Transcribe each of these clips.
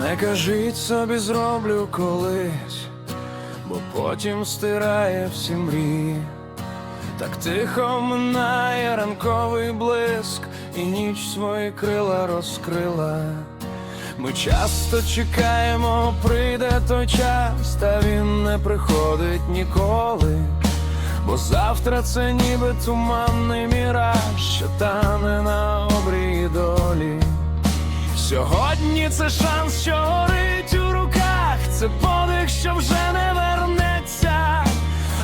Не кажіть собі зроблю колись, бо потім стирає всі мрії. Так тихо минає ранковий блиск, і ніч свої крила розкрила. Ми часто чекаємо, прийде той час, та він не приходить ніколи. Бо завтра це ніби туманний міраж, що тане на обрії долі. Сьогодні це шанс, що горить у руках, це подих, що вже не вернеться.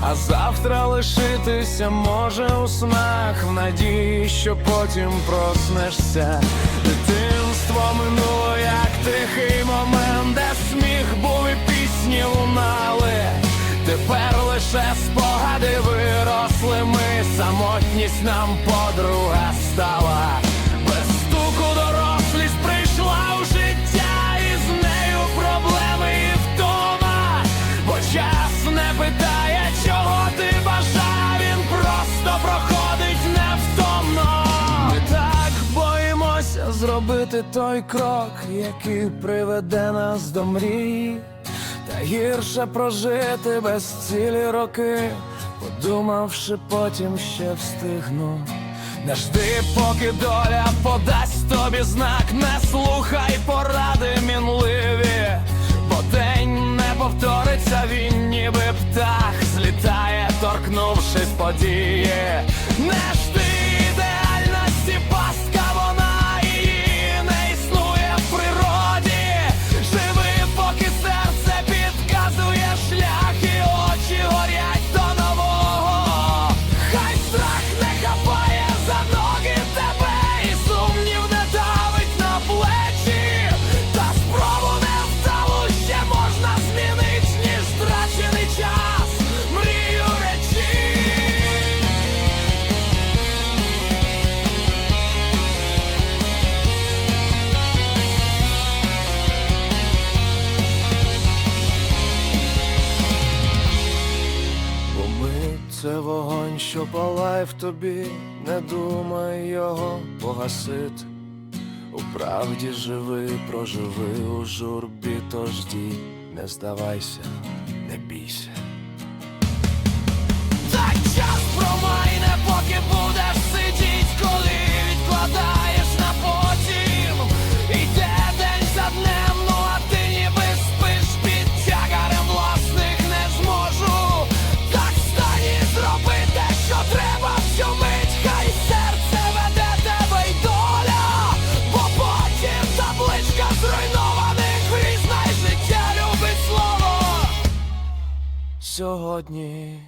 А завтра лишитися може у снах, в надії, що потім проснешся. Дитинство минуло, як тихий момент, де сміх був і пісні лунали. Тепер лише спогади виросли ми, самотність нам подруга зробити той крок, який приведе нас до мрії. Та гірше прожити без цілі роки, подумавши, потім ще встигну. Не жди, поки доля подасть тобі знак, не слухай поради мінливі, бо день не повториться, він ніби птах злітає, торкнувшись події. Не жди це вогонь, що палає в тобі, не думай його погасити. У правді живи, проживи у журбі, тож дій, не здавайся, не бійся. Сьогодні